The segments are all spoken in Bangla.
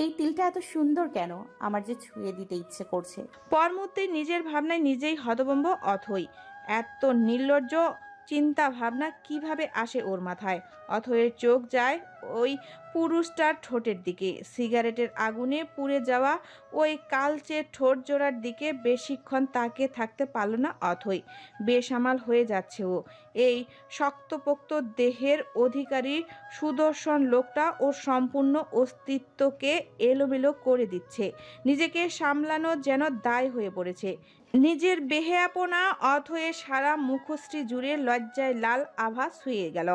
এই তিলটা এত সুন্দর কেন আমার যে ছুঁয়ে দিতে ইচ্ছে করছে পর মুহূর্তে নিজের ভাবনায় নিজেই হতভম্ব অথই এত নির্লজ্জ চিন্তা ভাবনা কিভাবে আসে ওর মাথায় অথয়ের চোখ যায় ওই পুরুষটার ঠোঁটের দিকে সিগারেটের আগুনে পুড়ে যাওয়া ওই কালচে ঠোঁট জোড়ার দিকে বেশিক্ষণ তাকে থাকতে পারল না অথই বেসামাল হয়ে যাচ্ছে ও এই শক্তপোক্ত দেহের অধিকারী সুদর্শন লোকটা ওর সম্পূর্ণ অস্তিত্বকে এলোমেলো করে দিচ্ছে নিজেকে সামলানো যেন দায় হয়ে পড়েছে নিজের বেহেয়াপনা অথ হয়ে সারা মুখশ্রী জুড়ে লজ্জায় লাল আভা শুয়ে গেল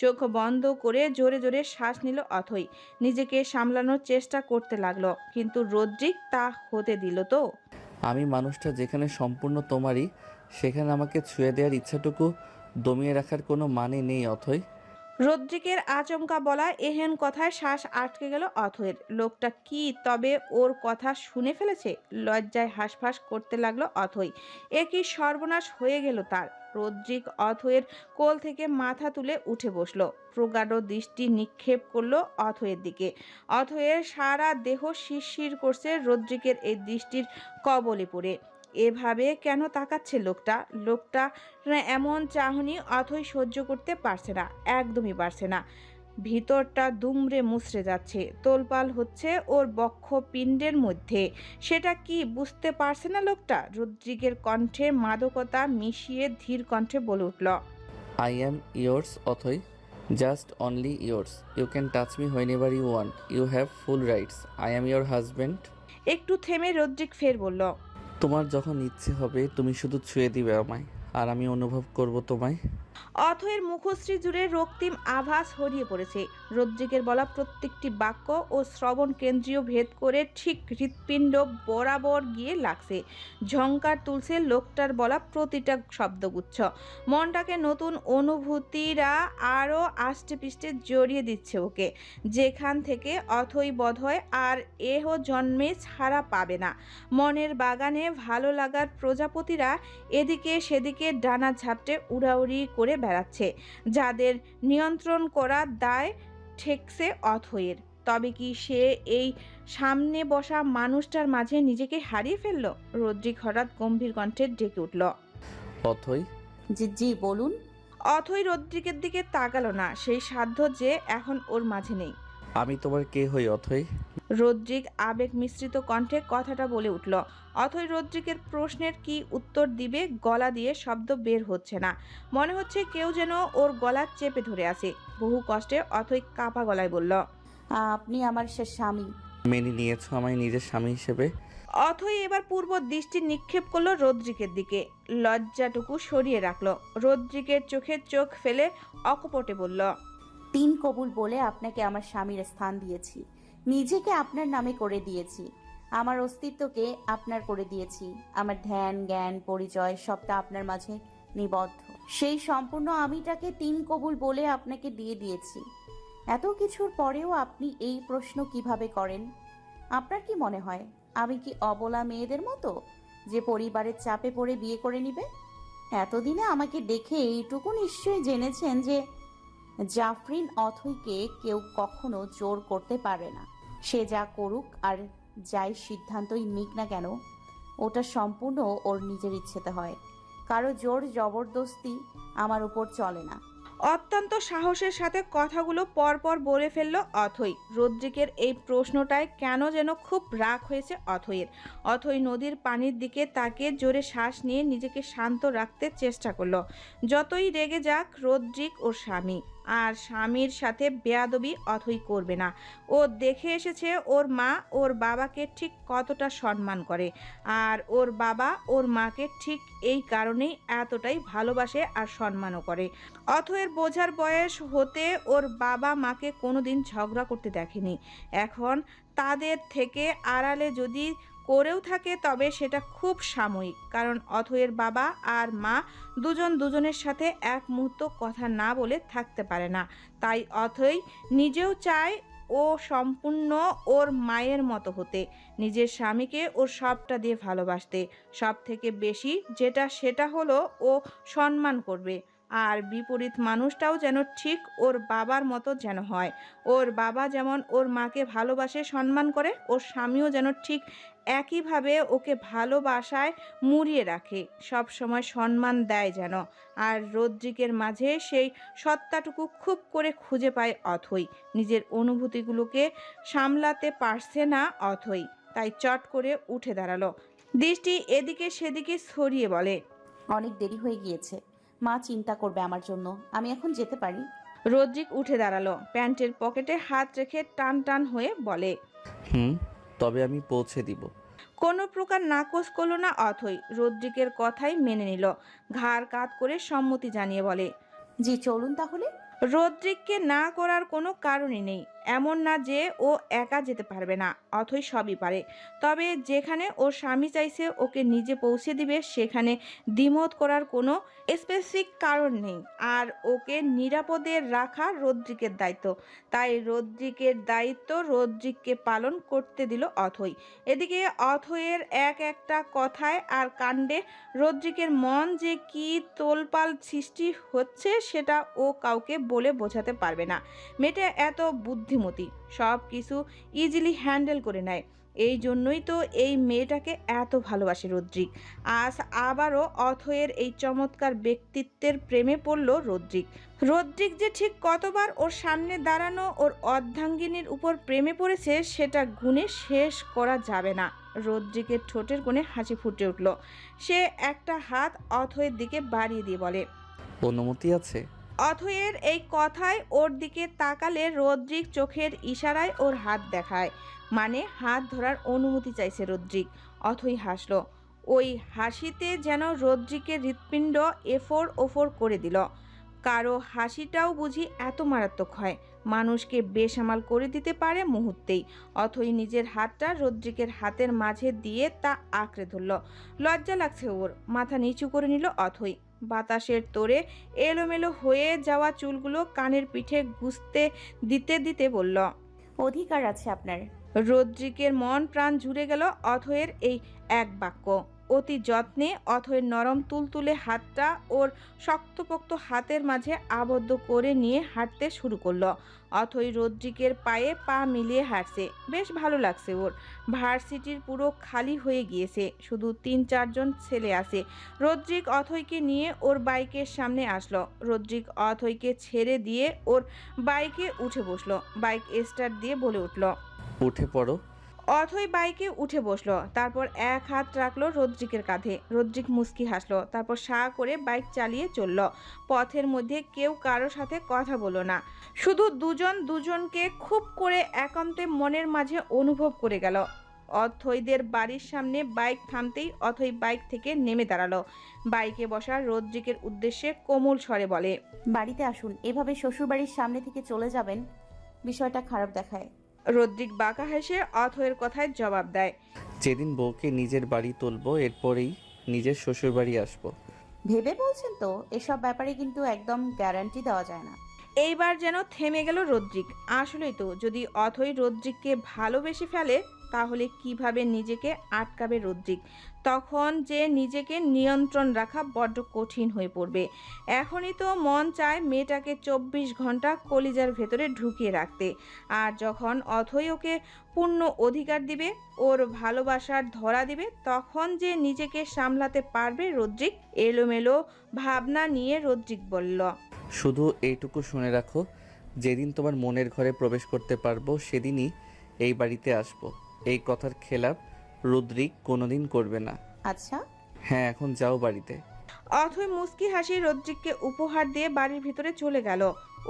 চোখ বন্ধ করে জোরে জোরে শ্বাস নিল অথই নিজেকে সামলানোর চেষ্টা করতে লাগলো কিন্তু রদ্রিক তা হতে দিল তো আমি মানুষটা যেখানে সম্পূর্ণ তোমারই সেখানে আমাকে ছুঁয়ে দেওয়ার ইচ্ছাটুকু দমিয়ে রাখার কোনো মানে নেই অথয় রদ্রিকের আচমকা বলা এহেন কথায় শ্বাস আটকে গেল অথয়ের লোকটা কি তবে ওর কথা শুনে ফেলেছে লজ্জায় হাঁসফাঁস করতে লাগলো অথই এ কি সর্বনাশ হয়ে গেল তার রদ্রিক অথয়ের কোল থেকে মাথা তুলে উঠে বসল প্রগাঢ় দৃষ্টি নিক্ষেপ করলো অথয়ের দিকে অথয়ের সারা দেহ শিরশির করছে রদ্রিকের এই দৃষ্টির কবলে পড়ে এভাবে কেন তাকাচ্ছে লোকটা লোকটা এমন চাহনি অথই সহ্য করতে পারছে না একদমই পারছে না ভিতরটা দুমড়ে মুচড়ে যাচ্ছে তোলপাল হচ্ছে ওর বক্ষ পিণ্ডের মধ্যে সেটা কি বুঝতে পারছে না লোকটা রুদ্রিকের কণ্ঠে মাদকতা মিশিয়ে ধীর কণ্ঠে বলে উঠল I am yours Othoi just only yours you can touch me whenever you want you have full rights I am your husband একটু থেমে রদ্রিক ফের বলল তোমার যখন ইচ্ছে হবে তুমি শুধু ছুঁয়ে দিবে আমায় আর আমি অনুভব করব তোমায় অথয়ের মুখশ্রী জুড়ে রক্তিম আভাস হরিয়ে পড়েছে রদ্রিকের বলা প্রত্যেকটি বাক্য ও শ্রবণ কেন্দ্রীয় ভেদ করে ঠিক হৃৎপিণ্ড বরাবর গিয়ে লাগছে ঝঙ্কার তুলছে লোকটার বলা প্রতিটা শব্দগুচ্ছ মনটাকে নতুন অনুভূতিরা আরও আষ্টে পিষ্টে জড়িয়ে দিচ্ছে ওকে যেখান থেকে অথই বধ হয় আর এহ জন্মে ছাড়া পাবে না মনের বাগানে ভালো লাগার প্রজাপতিরা এদিকে সেদিকে ডানা ঝাপটে উড়াউড়ি করে করে বেড়াচ্ছে যাদের নিয়ন্ত্রণ করার দায় ঠেকছে অথয়ের তবে কি সে এই সামনে বসা মানুষটার মাঝে নিজেকে হারিয়ে ফেললো রদ্রিক হঠাৎ গম্ভীর কণ্ঠে ডেকে উঠল অথই জি জি বলুন অথই রদ্রিকের দিকে তাকালো না সেই সাধ্য যে এখন ওর মাঝে নেই আমি তোমার কে হই অথই রদ্রিক আবেগ মিশ্রিত কণ্ঠে কথাটা বলে উঠল অথই রদ্রিকের প্রশ্নের কি উত্তর দিবে গলা দিয়ে শব্দ বের হচ্ছে না মনে হচ্ছে কেউ যেন ওর গলা চেপে ধরে আছে বহু কষ্টে অথই কাঁপা গলায় বলল আপনি আমার সে স্বামী মেনে নিয়েছো আমায় নিজের স্বামী হিসেবে অথই এবার পূর্ব দৃষ্টি নিক্ষেপ করলো রদ্রিকের দিকে লজ্জাটুকু সরিয়ে রাখলো রদ্রিকের চোখে চোখ ফেলে অকপটে বলল তিন কবুল বলে আপনাকে আমার স্বামীর স্থান দিয়েছি নিজেকে আপনার নামে করে দিয়েছি আমার অস্তিত্বকে আপনার করে দিয়েছি আমার ধ্যান জ্ঞান পরিচয় সবটা আপনার মাঝে নিবদ্ধ সেই সম্পূর্ণ আমিটাকে তিন কবুল বলে আপনাকে দিয়ে দিয়েছি এত কিছুর পরেও আপনি এই প্রশ্ন কিভাবে করেন আপনার কি মনে হয় আমি কি অবলা মেয়েদের মতো যে পরিবারের চাপে পড়ে বিয়ে করে নিবে এতদিনে আমাকে দেখে এইটুকু নিশ্চয়ই জেনেছেন যে জাফরিন অথৈকে কেউ কখনো জোর করতে পারে না সে যা করুক আর যাই সিদ্ধান্তই নিক না কেন ওটা সম্পূর্ণ ওর নিজের ইচ্ছেতে হয় কারো জোর জবরদস্তি আমার উপর চলে না অত্যন্ত সাহসের সাথে কথাগুলো পরপর বলে ফেলল অথই রদ্রিকের এই প্রশ্নটায় কেন যেন খুব রাগ হয়েছে অথইয়ের অথই নদীর পানির দিকে তাকে জোরে শ্বাস নিয়ে নিজেকে শান্ত রাখতে চেষ্টা করলো যতই রেগে যাক রদ্রিক ওর স্বামী আর স্বামীর সাথে বেয়াদবি অথই করবে না ও দেখে এসেছে ওর মা ওর বাবাকে ঠিক কতটা সম্মান করে আর ওর বাবা ওর মাকে ঠিক এই কারণেই এতটাই ভালোবাসে আর সম্মানও করে অথয়ের বোঝার বয়স হতে ওর বাবা মাকে কোনোদিন ঝগড়া করতে দেখেনি এখন তাদের থেকে আড়ালে যদি করেও থাকে তবে সেটা খুব সাময়িক কারণ অথয়ের বাবা আর মা দুজন দুজনের সাথে এক মুহূর্ত কথা না বলে থাকতে পারে না তাই অথই নিজেও চায় ও সম্পূর্ণ ওর মায়ের মতো হতে নিজের স্বামীকে ওর সবটা দিয়ে ভালোবাসতে সব থেকে বেশি যেটা সেটা হলো ও সম্মান করবে আর বিপরীত মানুষটাও যেন ঠিক ওর বাবার মতো যেন হয় ওর বাবা যেমন ওর মাকে ভালোবাসে সম্মান করে ওর স্বামীও যেন ঠিক একইভাবে ওকে ভালোবাসায় মুড়িয়ে রাখে সব সময় সম্মান দেয় যেন আর রদ্রিকের মাঝে সেই সত্তাটুকু খুব করে খুঁজে পায় অথই নিজের অনুভূতিগুলোকে সামলাতে পারছে না অথই তাই চট করে উঠে দাঁড়ালো দৃষ্টি এদিকে সেদিকে ছড়িয়ে বলে অনেক দেরি হয়ে গিয়েছে মা চিন্তা করবে আমার জন্য আমি এখন যেতে পারি রদ্রিক উঠে দাঁড়ালো প্যান্টের পকেটে হাত রেখে টান টান হয়ে বলে হুম তবে আমি পৌঁছে দিব কোনো প্রকার নাকচ করলো না অথই রদ্রিকের কথাই মেনে নিল ঘাড় কাত করে সম্মতি জানিয়ে বলে জি চলুন তাহলে রদ্রিককে না করার কোনো কারণই নেই এমন না যে ও একা যেতে পারবে না অথই সবই পারে তবে যেখানে ওর স্বামী চাইছে ওকে নিজে পৌঁছে দিবে সেখানে দ্বিমত করার কোনো স্পেসিফিক কারণ নেই আর ওকে নিরাপদে রাখা রদ্রিকের দায়িত্ব তাই রদ্রিকের দায়িত্ব রদ্রিককে পালন করতে দিল অথই এদিকে অথয়ের এক একটা কথায় আর কাণ্ডে রদ্রিকের মন যে কি তোলপাল সৃষ্টি হচ্ছে সেটা ও কাউকে বলে বোঝাতে পারবে না মেয়েটা এত বুদ্ধি বুদ্ধিমতী সব কিছু ইজিলি হ্যান্ডেল করে নেয় এই জন্যই তো এই মেয়েটাকে এত ভালোবাসে রদ্রিক আজ আবারও অথয়ের এই চমৎকার ব্যক্তিত্বের প্রেমে পড়ল রদ্রিক রদ্রিক যে ঠিক কতবার ওর সামনে দাঁড়ানো ওর অর্ধাঙ্গিনীর উপর প্রেমে পড়েছে সেটা গুণে শেষ করা যাবে না রদ্রিকের ঠোঁটের কোণে হাসি ফুটে উঠল সে একটা হাত অথয়ের দিকে বাড়িয়ে দিয়ে বলে অনুমতি আছে অথয়ের এই কথায় ওর দিকে তাকালে রদ্রিক চোখের ইশারায় ওর হাত দেখায় মানে হাত ধরার অনুমতি চাইছে রদ্রিক অথই হাসলো ওই হাসিতে যেন রদ্রিকের হৃৎপিণ্ড এফোর ওফোর করে দিল কারো হাসিটাও বুঝি এত মারাত্মক হয় মানুষকে বেসামাল করে দিতে পারে মুহূর্তেই অথই নিজের হাতটা রদ্রিকের হাতের মাঝে দিয়ে তা আঁকড়ে ধরল লজ্জা লাগছে ওর মাথা নিচু করে নিল অথই বাতাসের তোরে এলোমেলো হয়ে যাওয়া চুলগুলো কানের পিঠে গুঁজতে দিতে দিতে বলল অধিকার আছে আপনার রদ্রিকের মন প্রাণ জুড়ে গেল অথয়ের এই এক বাক্য অতি যত্নে অথয় নরম তুলতুলে হাতটা ওর শক্তপোক্ত হাতের মাঝে আবদ্ধ করে নিয়ে হাঁটতে শুরু করলো অথই রদ্রিকের পায়ে পা মিলিয়ে হাঁটছে বেশ ভালো লাগছে ওর ভার্সিটির পুরো খালি হয়ে গিয়েছে শুধু তিন চারজন ছেলে আছে রদ্রিক অথইকে নিয়ে ওর বাইকের সামনে আসলো রদ্রিক অথইকে ছেড়ে দিয়ে ওর বাইকে উঠে বসলো বাইক স্টার্ট দিয়ে বলে উঠল উঠে পড়ো অথই বাইকে উঠে বসলো তারপর এক হাত রাখলো রদ্রিকের কাঁধে রদ্রিক মুস্কি হাসলো তারপর সা করে বাইক চালিয়ে চলল পথের মধ্যে কেউ কারো সাথে কথা বলো না শুধু দুজন দুজনকে খুব করে একান্তে মনের মাঝে অনুভব করে গেল অথইদের বাড়ির সামনে বাইক থামতেই অথই বাইক থেকে নেমে দাঁড়ালো বাইকে বসা রদ্রিকের উদ্দেশ্যে কোমল স্বরে বলে বাড়িতে আসুন এভাবে শ্বশুরবাড়ির সামনে থেকে চলে যাবেন বিষয়টা খারাপ দেখায় রদ্রিক বাঁকা হেসে অথয়ের কথায় জবাব দেয় যেদিন বউকে নিজের বাড়ি তুলব এরপরেই নিজের শ্বশুর বাড়ি আসবো ভেবে বলছেন তো এসব ব্যাপারে কিন্তু একদম গ্যারান্টি দেওয়া যায় না এইবার যেন থেমে গেল রদ্রিক আসলেই তো যদি অথই রদ্রিককে ভালোবেসে ফেলে তাহলে কিভাবে নিজেকে আটকাবে রদ্রিক তখন যে নিজেকে নিয়ন্ত্রণ রাখা বড্ড কঠিন হয়ে পড়বে এখনই তো মন চায় মেয়েটাকে চব্বিশ ঘন্টা কলিজার ভেতরে ঢুকিয়ে রাখতে আর যখন অথই ওকে পূর্ণ অধিকার দিবে ওর ভালোবাসার ধরা দিবে তখন যে নিজেকে সামলাতে পারবে রদ্রিক এলোমেলো ভাবনা নিয়ে রদ্রিক বলল শুধু এইটুকু শুনে রাখো যেদিন তোমার মনের ঘরে প্রবেশ করতে পারবো সেদিনই এই বাড়িতে আসবো এই কথার খেলাপ রুদ্রিক কোনোদিন করবে না আচ্ছা হ্যাঁ এখন যাও বাড়িতে অথই মুস্কি হাসি রদ্রিককে উপহার দিয়ে বাড়ির ভিতরে চলে গেল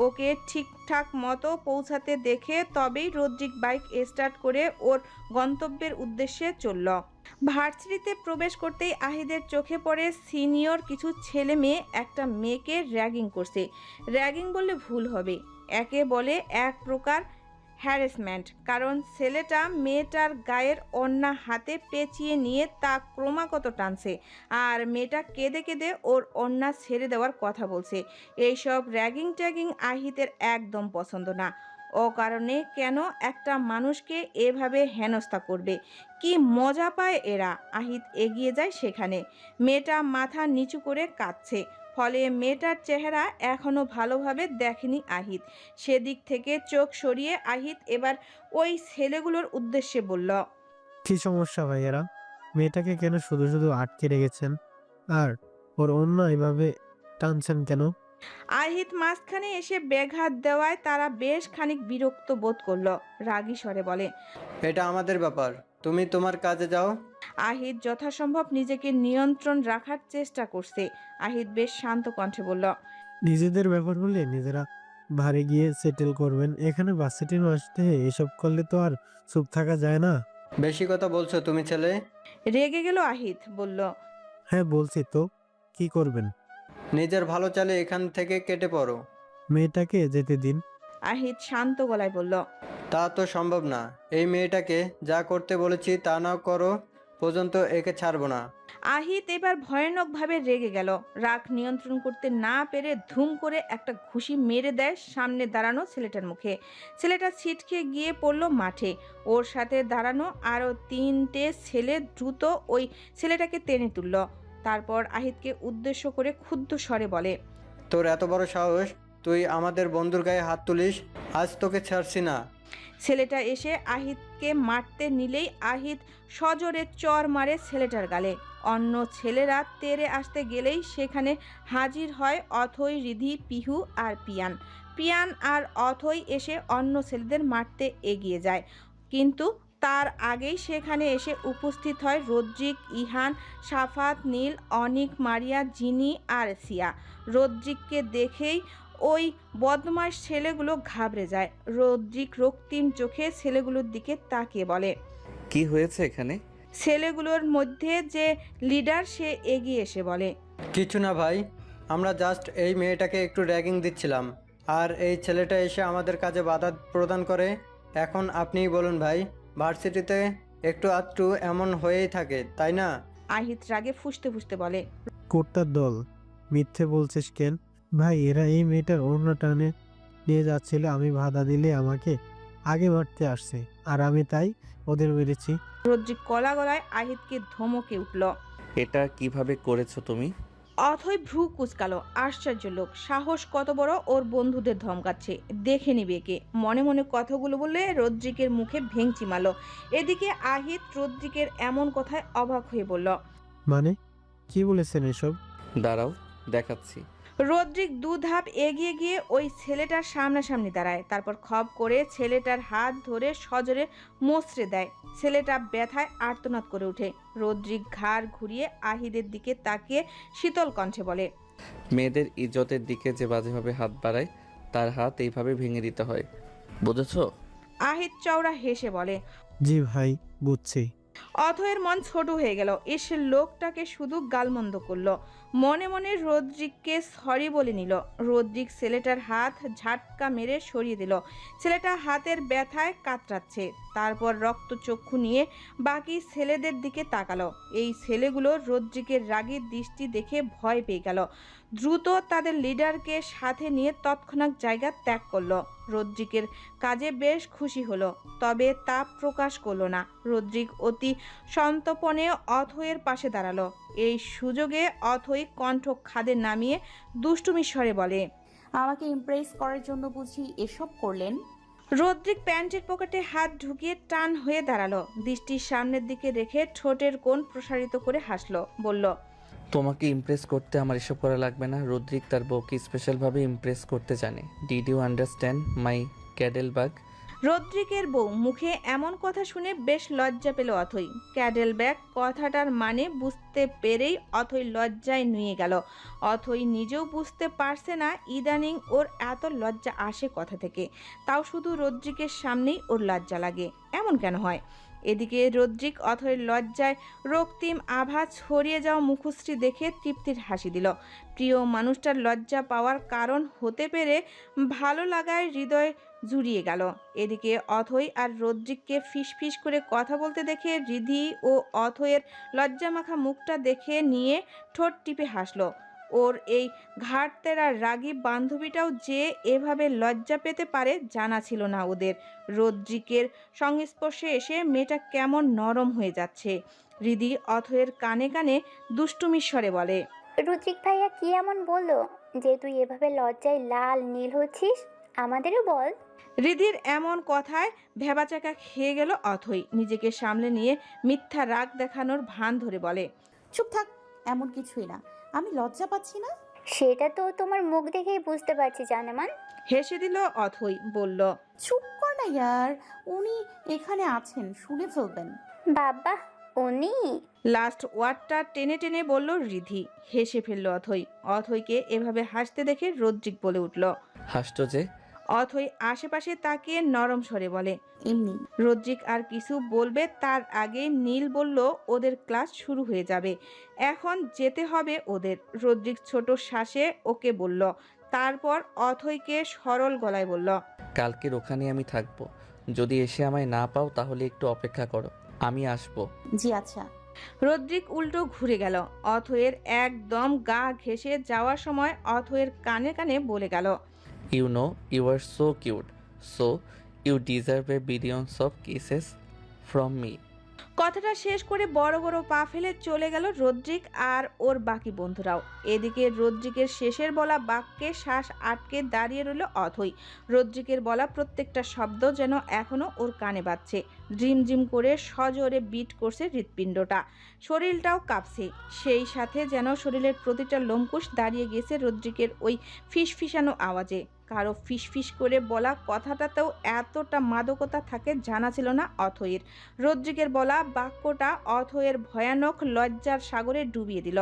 ওকে ঠিকঠাক মতো পৌঁছাতে দেখে তবেই রুদ্রিক বাইক স্টার্ট করে ওর গন্তব্যের উদ্দেশ্যে চলল ভার্সিটিতে প্রবেশ করতেই আহিদের চোখে পড়ে সিনিয়র কিছু ছেলে মেয়ে একটা মেয়েকে র্যাগিং করছে র্যাগিং বললে ভুল হবে একে বলে এক প্রকার হ্যারেসমেন্ট কারণ ছেলেটা মেয়েটার গায়ের অন্যা হাতে পেঁচিয়ে নিয়ে তা ক্রমাগত টানছে আর মেয়েটা কেঁদে কেঁদে ওর অন্যা ছেড়ে দেওয়ার কথা বলছে এইসব র্যাগিং ট্যাগিং আহিতের একদম পছন্দ না অকারণে কেন একটা মানুষকে এভাবে হেনস্থা করবে কি মজা পায় এরা আহিত এগিয়ে যায় সেখানে মেয়েটা মাথা নিচু করে কাঁদছে ফলে মেয়েটার চেহারা এখনও ভালোভাবে দেখেনি আহিত সেদিক থেকে চোখ সরিয়ে আহিত এবার ওই ছেলেগুলোর উদ্দেশ্যে বলল কি সমস্যা ভাইয়েরা মেয়েটাকে কেন শুধু শুধু আটকে রেখেছেন আর ওর অন্য এভাবে টানছেন কেন আহিত মাঝখানে এসে ব্যাঘাত দেওয়ায় তারা বেশ খানিক বিরক্ত বোধ করল রাগী স্বরে বলে এটা আমাদের ব্যাপার তুমি তোমার কাজে যাও আহিত যথাসম্ভব নিজেকে নিয়ন্ত্রণ রাখার চেষ্টা করছে আহিত বেশ শান্ত কণ্ঠে বলল নিজেদের ব্যাপার হলে নিজেরা ভারে গিয়ে সেটেল করবেন এখানে বাচ্চাটি নষ্ট এসব করলে তো আর চুপ থাকা যায় না বেশি কথা বলছো তুমি ছেলে রেগে গেল আহিত বলল হ্যাঁ বলছি তো কি করবেন নিজের ভালো চালে এখান থেকে কেটে পড়ো মেয়েটাকে যেতে দিন আহিত শান্ত গলায় বলল তা তো সম্ভব না এই মেয়েটাকে যা করতে বলেছি তা না করো পর্যন্ত একে ছাড়বো না আহিত এবার ভয়ানকভাবে রেগে গেল রাগ নিয়ন্ত্রণ করতে না পেরে ধুম করে একটা ঘুষি মেরে দেয় সামনে দাঁড়ানো ছেলেটার মুখে ছেলেটা ছিটকে গিয়ে পড়ল মাঠে ওর সাথে দাঁড়ানো আরও তিনটে ছেলে দ্রুত ওই ছেলেটাকে টেনে তুলল তারপর আহিদকে উদ্দেশ্য করে ক্ষুদ্ধ স্বরে বলে তোর এত বড় সাহস তুই আমাদের বন্ধুর গায়ে হাত তুলিস আজ তোকে ছাড়ছি না ছেলেটা এসে আহিদকে মারতে নিলেই আহিদ সজোরে চর মারে ছেলেটার গালে অন্য ছেলেরা তেরে আসতে গেলেই সেখানে হাজির হয় অথই রিধি পিহু আর পিয়ান পিয়ান আর অথই এসে অন্য ছেলেদের মারতে এগিয়ে যায় কিন্তু তার আগেই সেখানে এসে উপস্থিত হয় রদ্রিক ইহান সাফাত নীল অনিক মারিয়া জিনি আর সিয়া রদ্রিককে দেখেই ওই বদমাস ছেলেগুলো ঘাবড়ে যায় রদ্রিক রক্তিম চোখে ছেলেগুলোর দিকে তাকে বলে কি হয়েছে এখানে ছেলেগুলোর মধ্যে যে লিডার সে এগিয়ে এসে বলে কিছু না ভাই আমরা জাস্ট এই মেয়েটাকে একটু র্যাগিং দিচ্ছিলাম আর এই ছেলেটা এসে আমাদের কাজে বাধা প্রদান করে এখন আপনিই বলুন ভাই ভার্সিটিতে একটু আধটু এমন হয়েই থাকে তাই না আহিত রাগে ফুসতে ফুসতে বলে কোর্তার দল মিথ্যে বলছিস কেন ভাই এরা এই মেয়েটার অন্য টানে নিয়ে যাচ্ছিল আমি বাধা দিলে আমাকে আগে মারতে আসছে আর আমি তাই ওদের মেরেছি রজ্জিক কলা গলায় আহিতকে ধমকে উঠল এটা কিভাবে করেছো তুমি অথই ভ্রু কুচকালো আশ্চর্য লোক সাহস কত বড় ওর বন্ধুদের ধমকাচ্ছে দেখে নিবে কে মনে মনে কথাগুলো বলে রদ্রিকের মুখে ভেঙচি মালো এদিকে আহিত রদ্রিকের এমন কথায় অবাক হয়ে বলল মানে কি বলেছেন এসব দাঁড়াও দেখাচ্ছি রদ্রিক দু ধাপ এগিয়ে গিয়ে ওই ছেলেটার সামনাসামনি দাঁড়ায় তারপর খব করে ছেলেটার হাত ধরে সজরে মোচড়ে দেয় ছেলেটা ব্যথায় আর্তনাদ করে ওঠে রদ্রিক ঘাড় ঘুরিয়ে আহিদের দিকে তাকিয়ে শীতল কণ্ঠে বলে মেয়েদের ইজ্জতের দিকে যে বাজেভাবে হাত বাড়ায় তার হাত এইভাবে ভেঙে দিতে হয় বুঝেছ আহিদ চওড়া হেসে বলে জি ভাই বুঝছি অথয়ের মন ছোট হয়ে গেল এসে লোকটাকে শুধু গালমন্দ করলো মনে মনে রোদ্রিককে সরি বলে নিল রোদ্রিক ছেলেটার হাত ঝাটকা মেরে সরিয়ে দিল ছেলেটা হাতের ব্যথায় কাতরাচ্ছে তারপর রক্তচক্ষু নিয়ে বাকি ছেলেদের দিকে তাকালো এই ছেলেগুলো রোদ্রিকের রাগের দৃষ্টি দেখে ভয় পেয়ে গেল দ্রুত তাদের লিডারকে সাথে নিয়ে তৎক্ষণাৎ জায়গা ত্যাগ করল রদ্রিকের কাজে বেশ খুশি হলো তবে তা প্রকাশ করলো না রদ্রিক অতি সন্তপনে অথয়ের পাশে দাঁড়ালো এই সুযোগে অথই কণ্ঠ খাদে নামিয়ে দুষ্টুমিশ্বরে বলে আমাকে ইমপ্রেস করার জন্য বুঝি এসব করলেন রদ্রিক প্যান্টের পকেটে হাত ঢুকিয়ে টান হয়ে দাঁড়ালো দৃষ্টির সামনের দিকে রেখে ঠোঁটের কোণ প্রসারিত করে হাসলো বলল তোমাকে ইমপ্রেস করতে আমার এসব করা লাগবে না রোদ্রিক তার বউকে স্পেশালভাবে ইমপ্রেস করতে জানে did you understand my ক্যাডেল bug রদ্রিকের বউ মুখে এমন কথা শুনে বেশ লজ্জা পেল অথই ক্যাডেল ব্যাগ কথাটার মানে বুঝতে পেরেই অথই লজ্জায় নুয়ে গেল অথই নিজেও বুঝতে পারছে না ইদানিং ওর এত লজ্জা আসে কথা থেকে তাও শুধু রদ্রিকের সামনেই ওর লজ্জা লাগে এমন কেন হয় এদিকে রদ্রিক অথয়ের লজ্জায় রক্তিম আভা ছড়িয়ে যাওয়া মুখশ্রী দেখে তৃপ্তির হাসি দিল প্রিয় মানুষটার লজ্জা পাওয়ার কারণ হতে পেরে ভালো লাগায় হৃদয় জুড়িয়ে গেল এদিকে অথই আর রদ্রিককে ফিসফিস করে কথা বলতে দেখে রিধি ও অথয়ের লজ্জামাখা মুখটা দেখে নিয়ে ঠোঁট টিপে হাসলো ওর এই ঘাটতেরা রাগী বান্ধবীটাও যে এভাবে লজ্জা পেতে পারে জানা ছিল না ওদের রৌদ্রিকের সংস্পর্শে এসে মেয়েটা কেমন নরম হয়ে যাচ্ছে হৃদি অথয়ের কানে কানে দুষ্টুমিশ্বরে বলে রুদ্রিক ভাইয়া কি এমন বললো যে তুই এভাবে লজ্জায় লাল নীল হচ্ছিস আমাদেরও বল রিধির এমন কথায় ভেবাচাকা খেয়ে গেল অথই নিজেকে সামলে নিয়ে মিথ্যা রাগ দেখানোর ভান ধরে বলে চুপ থাক এমন কিছুই না আমি লজ্জা পাচ্ছি না সেটা তো তোমার মুখ দেখেই বুঝতে পারছি জানেমান হেসে দিল অথই বলল চুপ কর না ইয়ার উনি এখানে আছেন শুনে ফেলবেন বাবা উনি লাস্ট ওয়ার্ডটা টেনে টেনে বলল রিধি হেসে ফেলল অথই অথইকে এভাবে হাসতে দেখে রদ্রিক বলে উঠল হাসতো যে অথই আশেপাশে তাকিয়ে নরম স্বরে বলে এমনি রদ্রিক আর কিছু বলবে তার আগে নীল বলল ওদের ক্লাস শুরু হয়ে যাবে এখন যেতে হবে ওদের রদ্রিক ছোট শ্বাসে ওকে বলল তারপর অথইকে সরল গলায় বলল কালকের ওখানে আমি থাকবো যদি এসে আমায় না পাও তাহলে একটু অপেক্ষা করো আমি আসবো জি আচ্ছা রদ্রিক উল্টো ঘুরে গেল অথয়ের একদম গা ঘেসে যাওয়ার সময় অথয়ের কানে কানে বলে গেল You know, you are so cute, so you deserve a billion of kisses from me. কথাটা শেষ করে বড় বড় পা ফেলে চলে গেল রদ্রিক আর ওর বাকি বন্ধুরাও এদিকে রদ্রিকের শেষের বলা বাক্যে শ্বাস আটকে দাঁড়িয়ে রইল অথই রদ্রিকের বলা প্রত্যেকটা শব্দ যেন এখনও ওর কানে বাজছে জিম করে সজোরে বিট করছে হৃৎপিণ্ডটা শরীরটাও কাঁপছে সেই সাথে যেন শরীরের প্রতিটা লোমকুশ দাঁড়িয়ে গেছে রদ্রিকের ওই ফিসফিসানো আওয়াজে কারো ফিসফিস করে বলা কথাটাতেও এতটা মাদকতা থাকে জানা ছিল না অথয়ের রদ্রিকের বলা বাক্যটা অথয়ের ভয়ানক লজ্জার সাগরে ডুবিয়ে দিল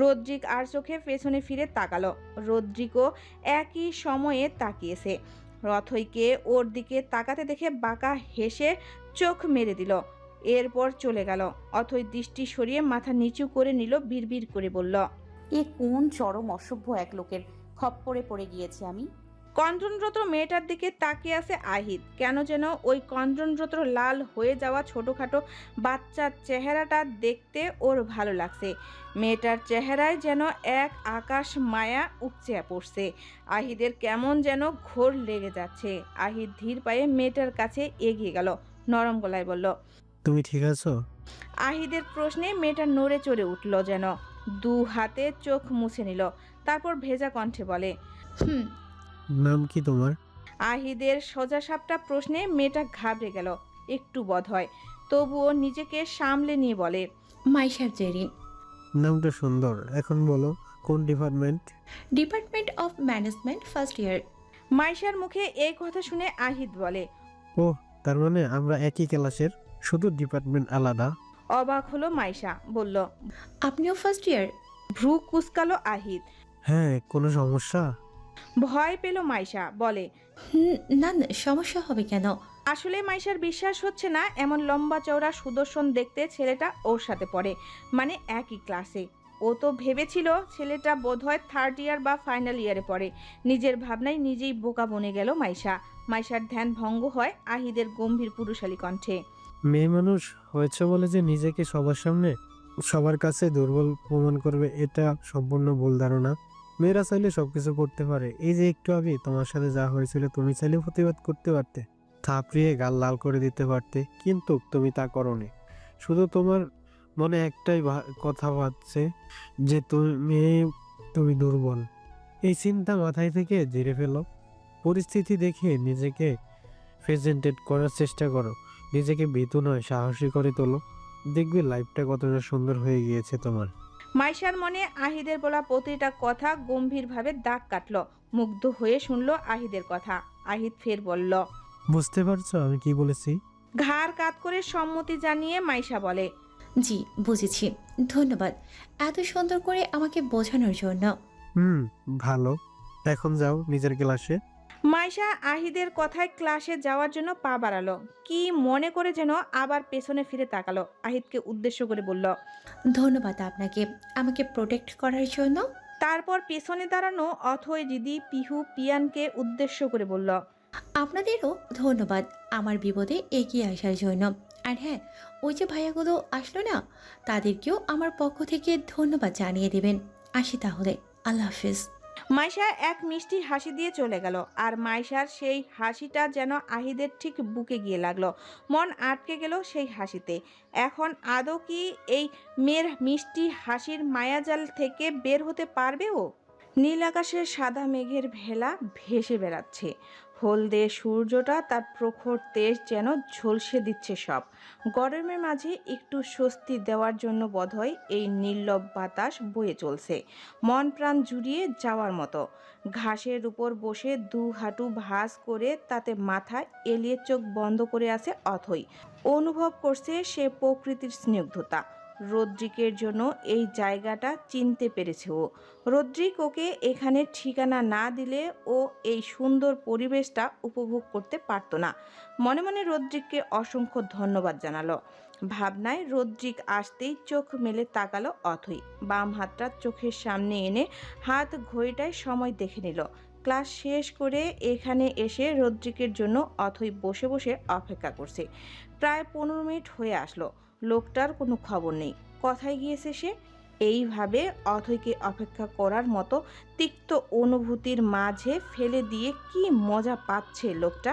রদ্রিক আর চোখে পেছনে ফিরে তাকালো রদ্রিকও একই সময়ে তাকিয়েছে রথইকে ওর দিকে তাকাতে দেখে বাঁকা হেসে চোখ মেরে দিল এরপর চলে গেল অথই দৃষ্টি সরিয়ে মাথা নিচু করে নিল বিড়বিড় করে বলল এ কোন চরম অসভ্য এক লোকের খপ্পরে পড়ে গিয়েছি আমি কঞ্চনরত মেয়েটার দিকে তাকিয়ে আছে আহিদ কেন যেন ওই কঞ্চনরত লাল হয়ে যাওয়া ছোটোখাটো বাচ্চার চেহারাটা দেখতে ওর ভালো লাগছে মেয়েটার চেহারায় যেন এক আকাশ মায়া উপচে পড়ছে আহিদের কেমন যেন ঘোর লেগে যাচ্ছে আহিদ ধীর পায়ে মেয়েটার কাছে এগিয়ে গেল নরম গলায় বলল তুমি ঠিক আছো আহিদের প্রশ্নে মেয়েটা নড়ে চড়ে উঠল যেন দু হাতে চোখ মুছে নিল তারপর ভেজা কণ্ঠে বলে হুম নাম কি তোমার আহিদের সোজা সাপটা প্রশ্নে মেয়েটা ঘাবড়ে গেল একটু বধ হয় তবুও নিজেকে সামলে নিয়ে বলে মাইশার জেরি নামটা সুন্দর এখন বলো কোন department department of management first year মাইশার মুখে এই কথা শুনে আহিদ বলে ও তার মানে আমরা একই ক্লাসের শুধু ডিপার্টমেন্ট আলাদা অবাক হলো মাইশা বলল আপনিও ফার্স্ট ইয়ার ভ্রু কুসকালো আহিদ হ্যাঁ কোনো সমস্যা ভয় পেল মাইশা বলে "হুম, না না সমস্যা হবে কেন আসলে মাইশার বিশ্বাস হচ্ছে না এমন লম্বা চওড়া সুদর্শন দেখতে ছেলেটা ওর সাথে পড়ে মানে একই ক্লাসে ও তো ভেবেছিল ছেলেটা বোধহয় থার্ড ইয়ার বা ফাইনাল ইয়ারে পড়ে নিজের ভাবনায় নিজেই বোকা বনে গেল মাইশা মাইশার ধ্যান ভঙ্গ হয় আহিদের গম্ভীর পুরুষালী কণ্ঠে মেয়ে মানুষ হয়েছে বলে যে নিজেকে সবার সামনে সবার কাছে দুর্বল প্রমাণ করবে এটা সম্পূর্ণ ভুল ধারণা মেয়েরা চাইলে সবকিছু করতে পারে এই যে একটু আগে তোমার সাথে যা হয়েছিল তুমি চাইলে প্রতিবাদ করতে পারতে থাপড়িয়ে গাল লাল করে দিতে পারতে কিন্তু তুমি তা করো শুধু তোমার মনে একটাই কথা ভাবছে যে তুমি তুমি দুর্বল এই চিন্তা মাথায় থেকে জেরে ফেলো পরিস্থিতি দেখে নিজেকে প্রেজেন্টেড করার চেষ্টা করো নিজেকে বেতু নয় সাহসী করে তোলো দেখবে লাইফটা কতটা সুন্দর হয়ে গিয়েছে তোমার মাইশার মনে আহিদের বলা প্রতিটা কথা গম্ভীরভাবে দাগ কাটল মুগ্ধ হয়ে শুনল আহিদের কথা আহিদ ফের বলল বুঝতে পারছো আমি কি বলেছি ঘাড় কাত করে সম্মতি জানিয়ে মাইশা বলে জি বুঝেছি ধন্যবাদ এত সুন্দর করে আমাকে বোঝানোর জন্য হুম ভালো এখন যাও নিজের ক্লাসে মাইশা আহিদের কথায় ক্লাসে যাওয়ার জন্য পা বাড়ালো কি মনে করে যেন আবার পেছনে ফিরে তাকালো আহিদকে উদ্দেশ্য করে বলল ধন্যবাদ আপনাকে আমাকে প্রোটেক্ট করার জন্য তারপর পেছনে দাঁড়ানো অথয় দিদি পিহু পিয়ানকে উদ্দেশ্য করে বলল আপনাদেরও ধন্যবাদ আমার বিপদে এগিয়ে আসার জন্য আর হ্যাঁ ওই যে ভাইয়াগুলো আসলো না তাদেরকেও আমার পক্ষ থেকে ধন্যবাদ জানিয়ে দেবেন আসি তাহলে আল্লাহ হাফিজ মাইশা এক মিষ্টি হাসি দিয়ে চলে গেল আর মাইশার সেই হাসিটা যেন আহিদের ঠিক বুকে গিয়ে লাগলো মন আটকে গেল সেই হাসিতে এখন আদৌ কি এই মেয়ের মিষ্টি হাসির মায়াজাল থেকে বের হতে পারবে ও নীল আকাশের সাদা মেঘের ভেলা ভেসে বেড়াচ্ছে হলদে সূর্যটা তার প্রখর তেজ যেন ঝলসে দিচ্ছে সব গরমের মাঝে একটু স্বস্তি দেওয়ার জন্য বোধহয় এই নির্লভ বাতাস বয়ে চলছে মন প্রাণ জুড়িয়ে যাওয়ার মতো ঘাসের উপর বসে দু হাঁটু ভাঁজ করে তাতে মাথা এলিয়ে চোখ বন্ধ করে আছে অথই অনুভব করছে সে প্রকৃতির স্নিগ্ধতা রোদ্রিকের জন্য এই জায়গাটা চিনতে পেরেছে ও রোদ্রিক ওকে এখানে ঠিকানা না দিলে ও এই সুন্দর পরিবেশটা উপভোগ করতে পারতো না মনে মনে রোদ্রিককে অসংখ্য ধন্যবাদ জানালো ভাবনায় রোদ্রিক আসতেই চোখ মেলে তাকালো অথই বাম হাতটা চোখের সামনে এনে হাত ঘড়িটায় সময় দেখে নিল ক্লাস শেষ করে এখানে এসে রোদ্রিকের জন্য অথই বসে বসে অপেক্ষা করছে প্রায় পনেরো মিনিট হয়ে আসলো লোকটার কোনো খবর নেই কথায় গিয়েছে সে এইভাবে অথৈকে অপেক্ষা করার মতো তিক্ত অনুভূতির মাঝে ফেলে দিয়ে কি মজা পাচ্ছে লোকটা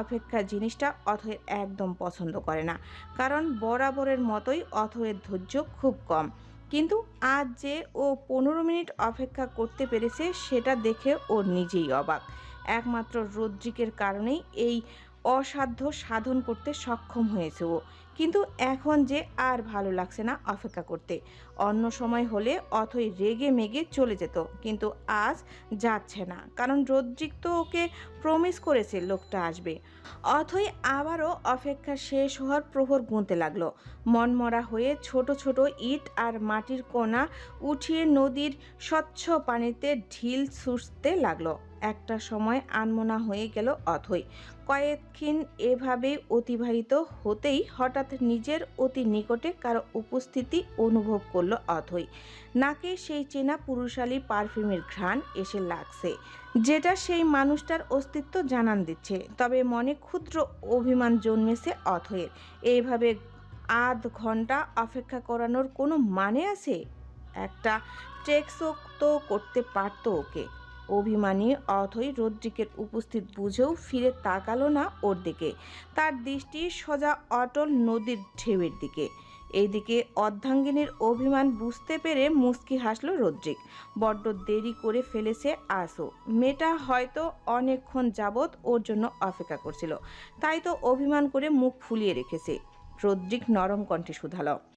অপেক্ষা জিনিসটা অথয়ের একদম পছন্দ করে না কারণ বরাবরের মতোই অথয়ের ধৈর্য খুব কম কিন্তু আজ যে ও পনেরো মিনিট অপেক্ষা করতে পেরেছে সেটা দেখে ও নিজেই অবাক একমাত্র রদ্রিকের কারণেই এই অসাধ্য সাধন করতে সক্ষম হয়েছে ও কিন্তু এখন যে আর ভালো লাগছে না অপেক্ষা করতে অন্য সময় হলে অথই রেগে মেগে চলে যেত কিন্তু আজ যাচ্ছে না কারণ রোদ্রিক্ত তো ওকে প্রমিস করেছে লোকটা আসবে অথই আবারও অপেক্ষা শেষ হওয়ার প্রহর গুনতে লাগলো মনমরা হয়ে ছোট ছোট ইট আর মাটির কোনা উঠিয়ে নদীর স্বচ্ছ পানিতে ঢিল ছুঁড়তে লাগলো একটা সময় আনমনা হয়ে গেল অথই কয়েকক্ষণ এভাবে অতিবাহিত হতেই হঠাৎ নিজের অতি নিকটে কারো উপস্থিতি অনুভব করলো অথই নাকে সেই চেনা পুরুষালি পারফিউমের ঘ্রাণ এসে লাগছে যেটা সেই মানুষটার অস্তিত্ব জানান দিচ্ছে তবে মনে ক্ষুদ্র অভিমান জন্মেছে অথয়ের এইভাবে আধ ঘন্টা অপেক্ষা করানোর কোনো মানে আছে একটা টেক্সও তো করতে পারত ওকে অভিমানী অথই রদ্রিকের উপস্থিত বুঝেও ফিরে তাকালো না ওর দিকে তার দৃষ্টি সোজা অটল নদীর ঢেউয়ের দিকে এইদিকে অর্ধাঙ্গিনীর অভিমান বুঝতে পেরে মুস্কি হাসল রদ্রিক বড্ড দেরি করে ফেলেছে আসো মেয়েটা হয়তো অনেকক্ষণ যাবৎ ওর জন্য অপেক্ষা করছিল তাই তো অভিমান করে মুখ ফুলিয়ে রেখেছে রদ্রিক নরম কণ্ঠে শুধালো